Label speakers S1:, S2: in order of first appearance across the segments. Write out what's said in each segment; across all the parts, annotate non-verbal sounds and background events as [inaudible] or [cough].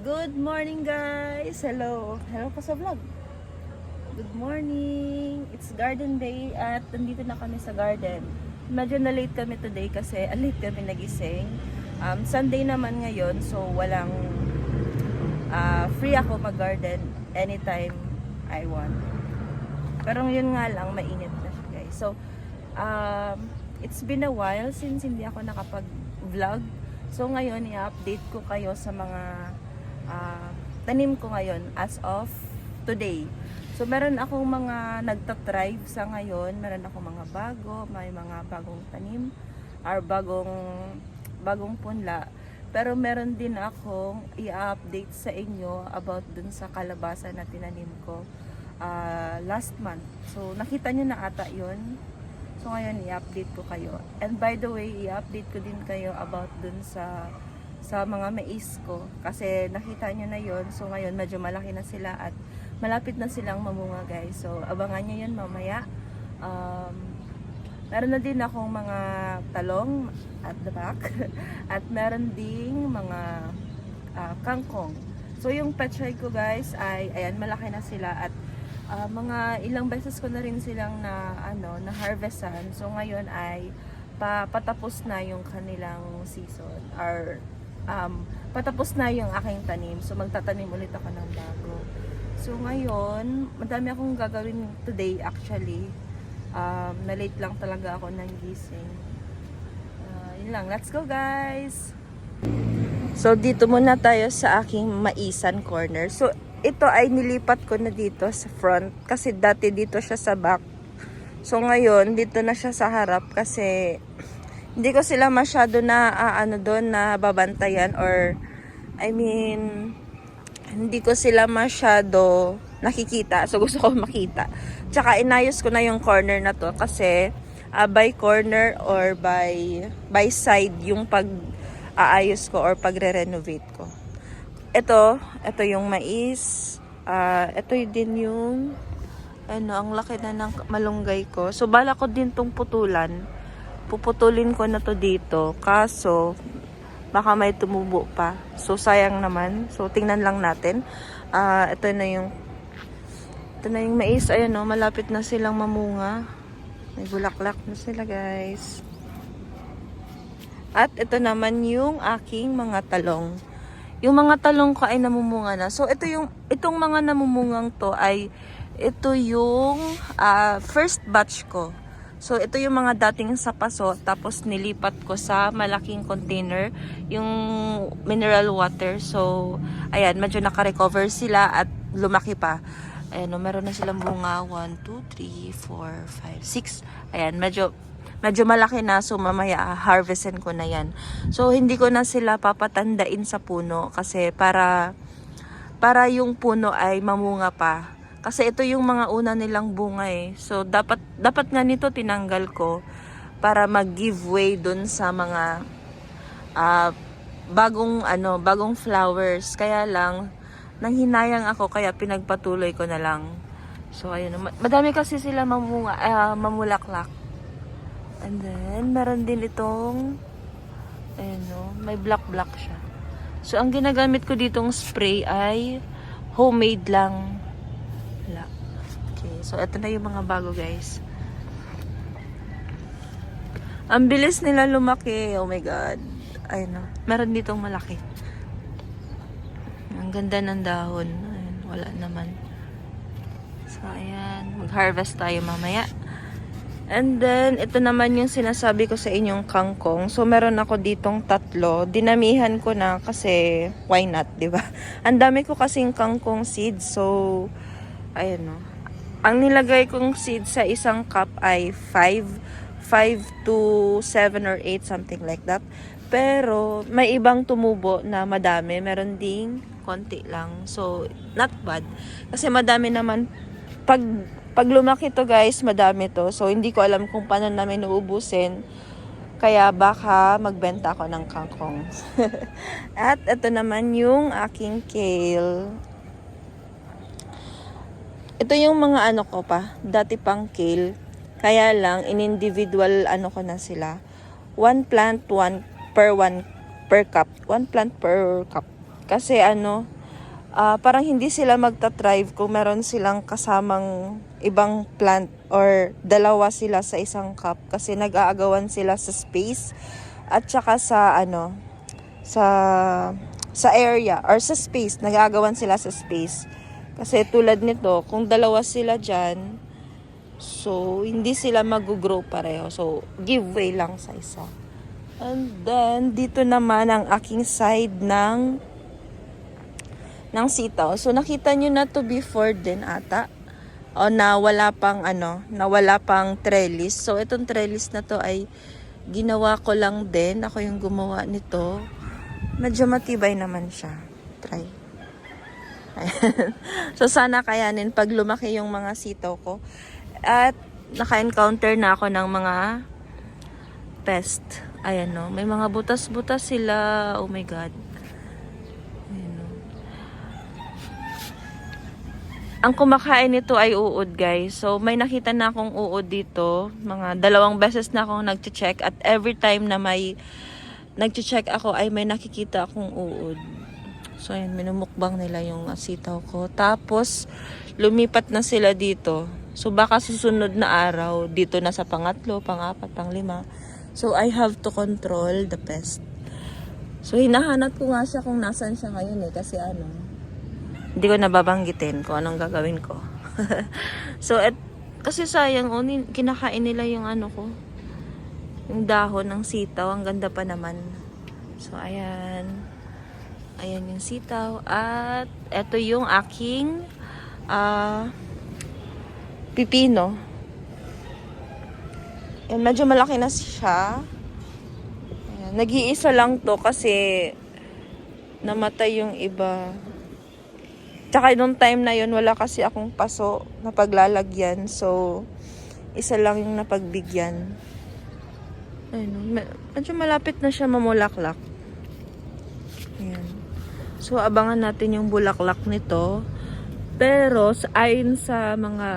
S1: Good morning guys! Hello! Hello pa sa vlog! Good morning! It's garden day at nandito na kami sa garden. Medyo na late kami today kasi ah, [laughs] late kami nagising. Um, Sunday naman ngayon so walang ah, free ako mag-garden anytime I want. Pero yun nga lang, mainit na siya guys. So, um, it's been a while since hindi ako nakapag-vlog. So ngayon, i-update ko kayo sa mga ah, tanim ko ngayon as of today. So meron akong mga nagtatrive sa ngayon, meron akong mga bago, may mga bagong tanim or bagong bagong punla. Pero meron din akong i-update sa inyo about dun sa kalabasa na tinanim ko ah, last month. So nakita nyo na ata yun. So ngayon i-update ko kayo. And by the way, i-update ko din kayo about dun sa sa mga mais ko kasi nakita nyo na yon so ngayon medyo malaki na sila at malapit na silang mamunga guys. So abangan nyo yun mamaya. Um, meron na din akong mga talong at the back. [laughs] At meron ding mga ah, kangkong. So yung petchay ko guys ay ayan malaki na sila at ah, mga ilang beses ko na rin silang na ano na harvestan so ngayon ay pa, patapos na yung kanilang season or um, patapos na yung aking tanim. So, magtatanim ulit ako ng bago. So, ngayon, madami akong gagawin today actually. Um, na-late lang talaga ako ng gising. Uh, yun lang. Let's go, guys! So, dito muna tayo sa aking maisan corner. So, ito ay nilipat ko na dito sa front kasi dati dito siya sa back. So, ngayon, dito na siya sa harap kasi hindi ko sila masyado na ah, ano doon na babantayan or I mean hindi ko sila masyado nakikita. So gusto ko makita. Tsaka inayos ko na yung corner na to kasi ah, by corner or by by side yung pag aayos ko or pagre-renovate ko. Ito ito yung mais. Ah ito din yung ano ang laki na ng malunggay ko. So bala ko din tong putulan puputulin ko na to dito. Kaso, baka may tumubo pa. So, sayang naman. So, tingnan lang natin. Ah, ito na yung ito na yung mais. Ayan o, malapit na silang mamunga. May bulaklak na sila, guys. At ito naman yung aking mga talong. Yung mga talong ko ay namumunga na. So, ito yung, itong mga namumungang to ay, ito yung ah, first batch ko. So, ito yung mga dating sa paso, tapos nilipat ko sa malaking container, yung mineral water. So, ayan, medyo naka-recover sila at lumaki pa. Ayan, no, meron na silang bunga. 1, 2, 3, 4, 5, 6. Ayan, medyo, medyo malaki na. So, mamaya harvestin ko na yan. So, hindi ko na sila papatandain sa puno kasi para, para yung puno ay mamunga pa. Kasi ito yung mga una nilang bunga eh. So dapat dapat nga nito tinanggal ko para mag-give way dun sa mga ah, bagong ano, bagong flowers. Kaya lang nanghinayang ako kaya pinagpatuloy ko na lang. So ayun, ma- madami kasi sila mamunga, ah, mamulaklak. And then meron din itong ayun no, may black black siya. So ang ginagamit ko ditong spray ay homemade lang. Okay, so ito na yung mga bago guys. Ang bilis nila lumaki. Oh my God. Ayun na. Meron ditong malaki. Ang ganda ng dahon. Ayun, wala naman. So, ayan. Mag-harvest tayo mamaya. And then, ito naman yung sinasabi ko sa inyong kangkong. So, meron ako ditong tatlo. Dinamihan ko na kasi why not, di ba? [laughs] Ang dami ko kasing kangkong seeds. So, ayun no. Ang nilagay kong seed sa isang cup ay 5 5 to 7 or 8 something like that. Pero may ibang tumubo na madami, meron ding konti lang. So not bad kasi madami naman pag pag lumaki to guys, madami to. So hindi ko alam kung paano namin uubusin. Kaya baka magbenta ako ng kangkong. [laughs] At ito naman yung aking kale. Ito yung mga ano ko pa, dati pang kale. Kaya lang, in-individual ano ko na sila. One plant, one per one per cup. One plant per cup. Kasi ano, ah, parang hindi sila magta-thrive kung meron silang kasamang ibang plant or dalawa sila sa isang cup kasi nag-aagawan sila sa space at saka sa ano sa sa area or sa space nag-aagawan sila sa space kasi tulad nito kung dalawa sila diyan so hindi sila mag-grow pareho so giveaway lang sa isa and then dito naman ang aking side ng ng sitaw. So nakita nyo na to before din ata. O na wala pang ano, na wala pang trellis. So itong trellis na to ay ginawa ko lang din. Ako yung gumawa nito. Medyo matibay naman siya. Try. [laughs] So sana kayanin pag lumaki yung mga sitaw ko. At naka-encounter na ako ng mga pest. Ayan no. May mga butas-butas sila. Oh my God. Ayan no. Ang kumakain nito ay uod, guys. So, may nakita na akong uod dito. Mga dalawang beses na akong nag-check. At every time na may nag-check ako, ay may nakikita akong uod. So, ayan, minumukbang nila yung sitaw ko. Tapos, lumipat na sila dito. So, baka susunod na araw, dito na sa pangatlo, pangapat, panglima. So, I have to control the pest. So, hinahanap ko nga siya kung nasan siya ngayon eh. Kasi ano, hindi ko nababanggitin kung anong gagawin ko. [laughs] so, et, kasi sayang, oh, kinakain nila yung ano ko. Yung dahon ng sitaw. Ang ganda pa naman. So, ayan. Ayan yung sitaw. At, eto yung aking ah pipino. Ayan, medyo malaki na siya. Nag-iisa lang to kasi namatay yung iba. Tsaka nung time na yun, wala kasi akong paso na paglalagyan. So, isa lang yung napagbigyan. Ayun, me- medyo malapit na siya mamulaklak. So, abangan natin yung bulaklak nito. Pero, ayon sa mga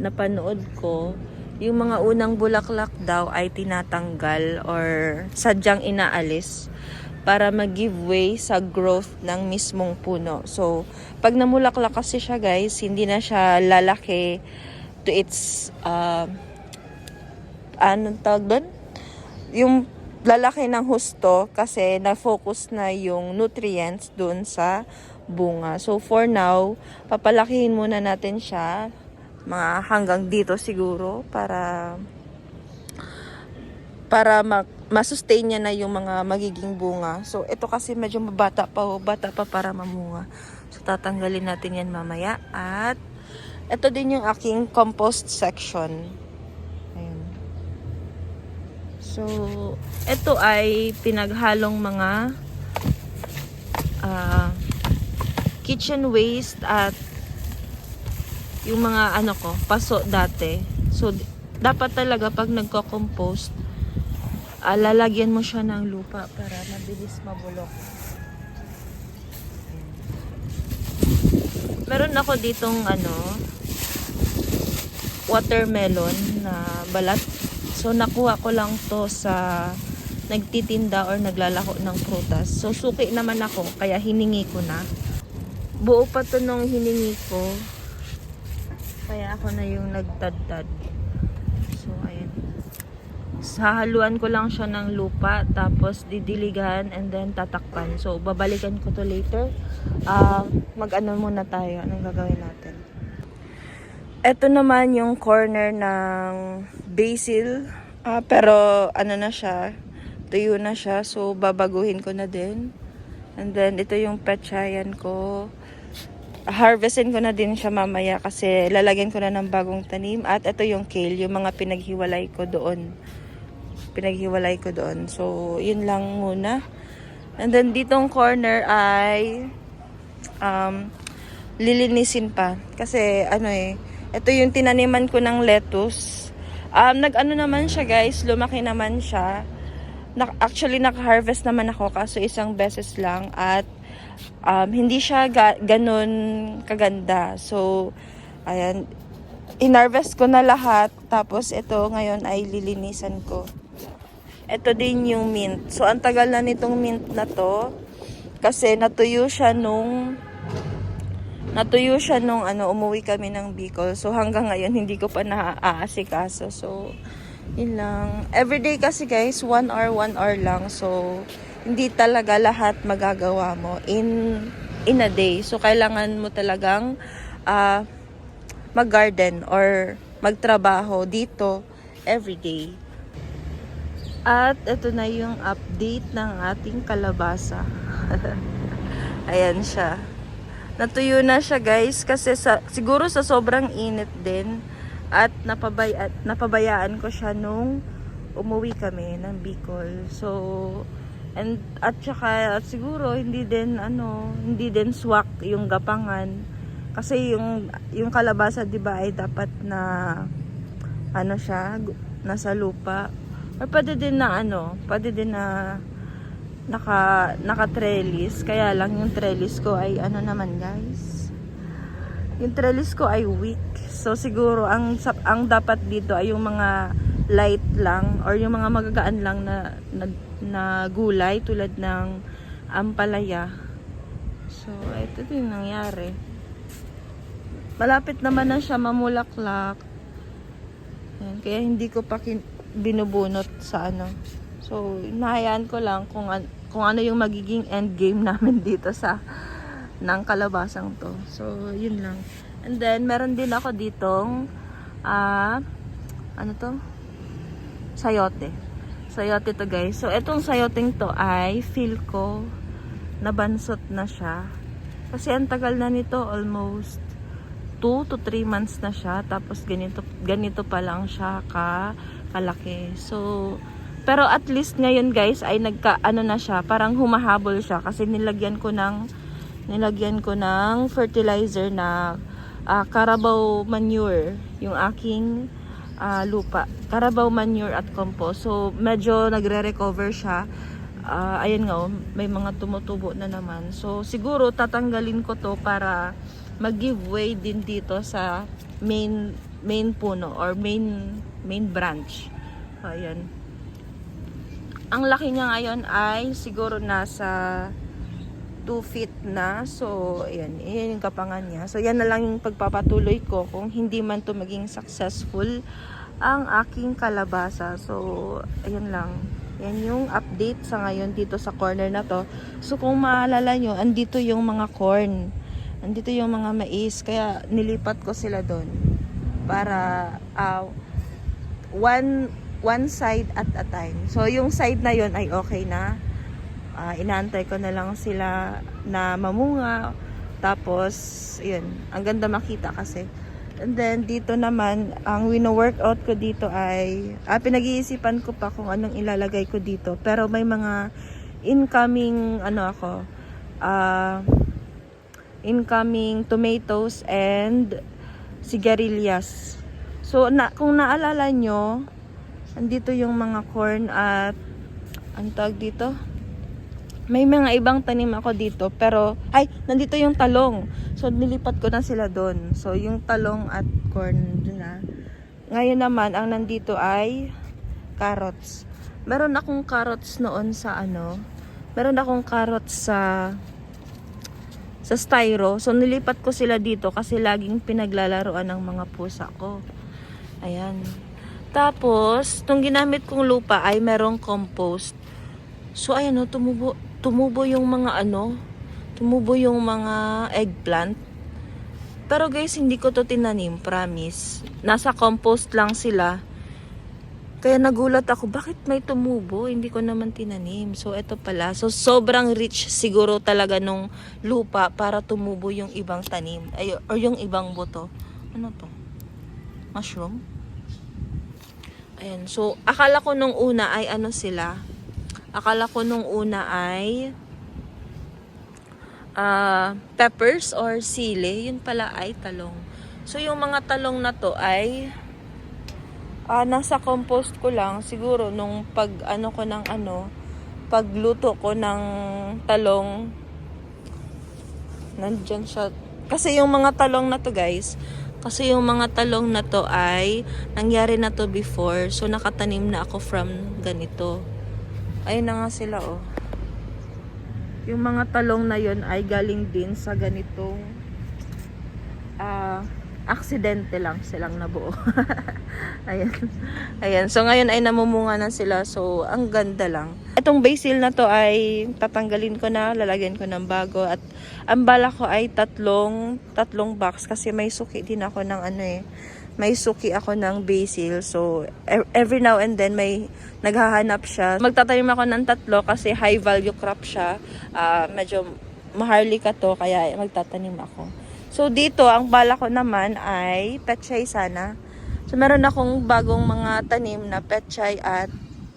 S1: napanood ko, yung mga unang bulaklak daw ay tinatanggal or sadyang inaalis para mag-give way sa growth ng mismong puno. So, pag namulaklak kasi siya guys, hindi na siya lalaki to its, uh, anong tawag doon? Yung lalaki ng husto kasi na-focus na yung nutrients doon sa bunga. So, for now, papalakihin muna natin siya mga hanggang dito siguro para para ma- masustain niya na yung mga magiging bunga. So, ito kasi medyo mabata pa, bata pa para mamunga. So, tatanggalin natin yan mamaya. At, ito din yung aking compost section. So, ito ay pinaghalong mga ah, kitchen waste at yung mga ano ko, paso dati. So, dapat talaga pag nagko-compost, ah, lalagyan mo siya ng lupa para mabilis mabulok. Meron ako ditong ano, watermelon na balat. So, nakuha ko lang to sa nagtitinda or naglalako ng prutas. So, suki naman ako, kaya hiningi ko na. Buo pa to nung hiningi ko. Kaya ako na yung nagtadtad. So, ayan. Sahaluan ko lang siya ng lupa, tapos didiligan, and then tatakpan. So, babalikan ko to later. Ah, mag-ano muna tayo. Anong gagawin natin? Ito naman yung corner ng basil. Ah, pero, ano na siya, tuyo na siya. So, babaguhin ko na din. And then, ito yung pechayan ko harvestin ko na din siya mamaya kasi lalagyan ko na ng bagong tanim at ito yung kale, yung mga pinaghiwalay ko doon. Pinaghiwalay ko doon. So, yun lang muna. And then, ditong corner ay um, lilinisin pa. Kasi, ano eh, ito yung tinaniman ko ng lettuce. Um, nag-ano naman siya guys, lumaki naman siya. Nak- actually, naka-harvest naman ako kaso isang beses lang at um, hindi siya ga- ganun kaganda. So, ayan, inarvest ko na lahat. Tapos, ito ngayon ay lilinisan ko. Ito din yung mint. So, ang tagal na nitong mint na to. Kasi natuyo siya nung natuyo siya nung ano, umuwi kami ng Bicol. So hanggang ngayon hindi ko pa naaasikaso. So yun lang. Everyday kasi guys, 1 hour, 1 hour lang. So hindi talaga lahat magagawa mo in in a day. So kailangan mo talagang ah, mag-garden or magtrabaho dito everyday. At ito na yung update ng ating kalabasa. [laughs] Ayan siya. Natuyo na siya guys kasi sa, siguro sa sobrang init din at napabay, at napabayaan ko siya nung umuwi kami ng Bicol. So and at saka at siguro hindi din ano, hindi din swak yung gapangan kasi yung yung kalabasa 'di ba ay dapat na ano siya nasa lupa or pwede din na ano, pwede din na naka naka trellis kaya lang yung trellis ko ay ano naman guys? Yung trellis ko ay weak. So siguro ang ang dapat dito ay yung mga light lang or yung mga magagaan lang na na, na gulay tulad ng ampalaya. So ito din nangyari. Malapit naman na siya mamulaklak. Ayan, kaya hindi ko pa binubunot sa ano. So nahayaan ko lang kung an- kung ano yung magiging end game namin [laughs] dito sa ng kalabasang to. So, yun lang. And then, meron din ako ditong ah ano to? Sayote. Sayote to guys. So, etong sayoteng to ay feel ko nabansot na siya. Kasi ang tagal na nito, almost 2 to 3 months na siya. Tapos ganito, ganito pa lang siya ka, kalaki. So, pero at least ngayon guys ay nagka ano na siya, parang humahabol siya kasi nilagyan ko ng nilagyan ko ng fertilizer na ah, Carabao manure yung aking ah, lupa. Carabao manure at compost. So medyo nagre-recover siya. Ah, ayun nga, oh, may mga tumutubo na naman. So siguro tatanggalin ko to para mag-give way din dito sa main main puno or main main branch. Ayan ang laki niya ngayon ay siguro nasa 2 feet na. So, ayan, ayan yung kapangan niya. So, yan na lang yung pagpapatuloy ko kung hindi man to maging successful ang aking kalabasa. So, ayan lang. Yan yung update sa ngayon dito sa corner na to. So, kung maalala nyo, andito yung mga corn. Andito yung mga mais. Kaya, nilipat ko sila doon. Para, ah, one one side at a time. So, yung side na yon ay okay na. Ah, inaantay ko na lang sila na mamunga. Tapos, yun. Ang ganda makita kasi. And then, dito naman, ang wino-workout ko dito ay, ah, pinag-iisipan ko pa kung anong ilalagay ko dito. Pero may mga incoming, ano ako, ah, incoming tomatoes and sigarilyas. So, na, kung naalala nyo, andito yung mga corn at ang tawag dito? May mga ibang tanim ako dito pero ay nandito yung talong. So nilipat ko na sila doon. So yung talong at corn dun na. Ngayon naman ang nandito ay carrots. Meron akong carrots noon sa ano meron akong carrots sa sa styro. So nilipat ko sila dito kasi laging pinaglalaroan ng mga pusa ko. Ayan tapos, itong ginamit kong lupa ay merong compost. So, ayan o, tumubo, tumubo yung mga ano, tumubo yung mga eggplant. Pero guys, hindi ko to tinanim, promise. Nasa compost lang sila. Kaya nagulat ako, bakit may tumubo? Hindi ko naman tinanim. So, eto pala. So, sobrang rich siguro talaga nung lupa para tumubo yung ibang tanim. Ay, or yung ibang buto. Ano to? Mushroom? Ayan. So, akala ko nung una ay ano sila. Akala ko nung una ay ah, peppers or sili. Yun pala ay talong. So, yung mga talong na to ay ah, nasa compost ko lang. Siguro nung pag ano ko ng ano, pagluto ko ng talong, nandyan siya. Kasi yung mga talong na to guys, kasi yung mga talong na to ay nangyari na to before. So nakatanim na ako from ganito. Ayun na nga sila oh. Yung mga talong na yon ay galing din sa ganitong ah aksidente lang silang nabuo. [laughs] Ayan. Ayan. So, ngayon ay namumunga na sila. So, ang ganda lang. Itong basil na to ay tatanggalin ko na, lalagyan ko ng bago. At ang bala ko ay tatlong, tatlong box kasi may suki din ako ng ano eh. May suki ako ng basil. So, e- every now and then may naghahanap siya. Magtatanim ako ng tatlo kasi high value crop siya. Ah, medyo maharlika to kaya magtatanim ako. So, dito, ang bala ko naman ay petchay sana. So, meron akong bagong mga tanim na petchay at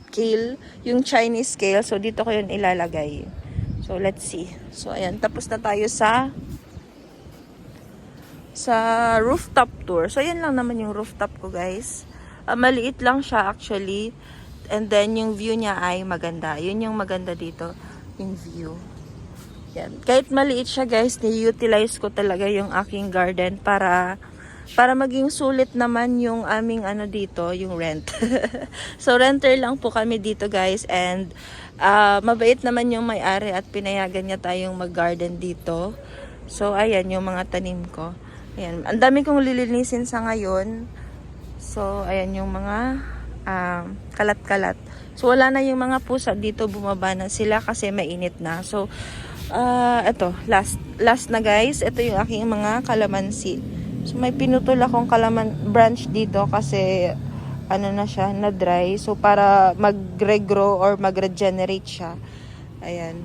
S1: kale. Yung Chinese kale. So, dito ko yun ilalagay. So, let's see. So, ayan. Tapos na tayo sa sa rooftop tour. So, yan lang naman yung rooftop ko, guys. Ah, maliit lang siya, actually. And then, yung view niya ay maganda. Yun yung maganda dito. Yung view. Yan. Kahit maliit siya guys, ni-utilize ko talaga yung aking garden para para maging sulit naman yung aming ano dito, yung rent. [laughs] so renter lang po kami dito guys and ah, mabait naman yung may-ari at pinayagan niya tayong mag-garden dito. So ayan yung mga tanim ko. Ayan, ang dami kong lilinisin sa ngayon. So ayan yung mga ah, kalat-kalat. So wala na yung mga pusa dito, bumaba na sila kasi mainit na. So Ah, ito, last last na guys, ito yung aking mga kalamansi. So may pinutol akong kalaman branch dito kasi ano na siya, na dry. So para mag-regrow or mag-regenerate siya. Ayan.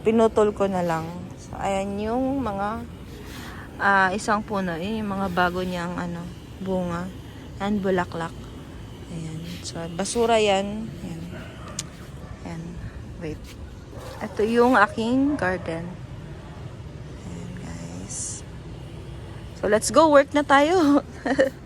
S1: Pinutol ko na lang. So ayan yung mga ah, isang puno, yun yung mga bago niyang ano, bunga and bulaklak. Ayan. So basura yan. Ayan. Ayan. Wait. Ito yung aking garden. Ayan, guys. So, let's go. Work na tayo. [laughs]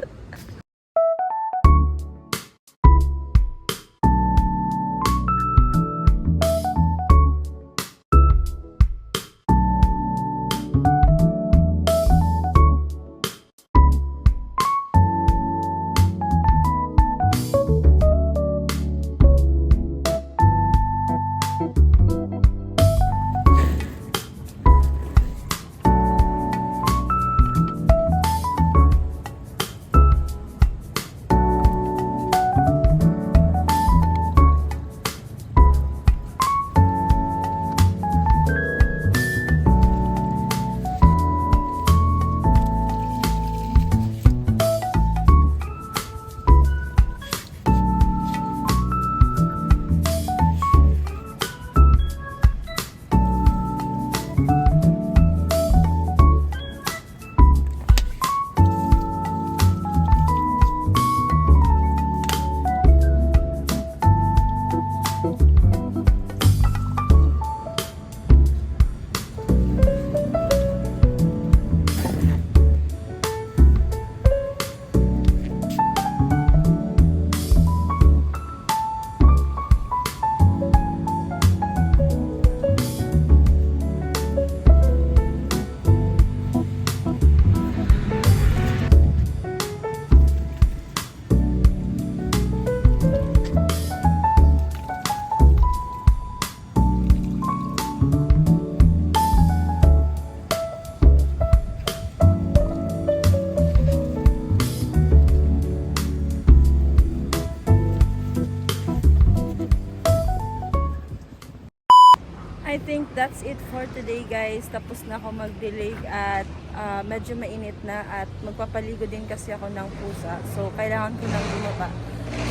S1: that's it for today guys. Tapos na ako mag-delay at ah, medyo mainit na at magpapaligo din kasi ako ng pusa. So kailangan ko nang bumaba.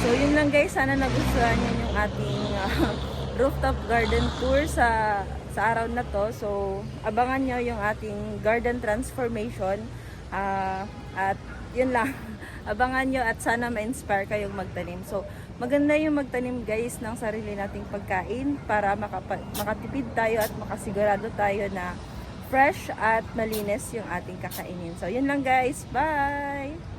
S1: So yun lang guys, sana nagustuhan niyo yung ating ah, [laughs] rooftop garden tour sa sa araw na to. So abangan nyo yung ating garden transformation. Ah, at yun lang. [laughs] Abangan nyo at sana ma-inspire kayong magtanim. So, maganda yung magtanim guys ng sarili nating pagkain para makatipid tayo at makasigurado tayo na fresh at malinis yung ating kakainin. So, yun lang guys. Bye!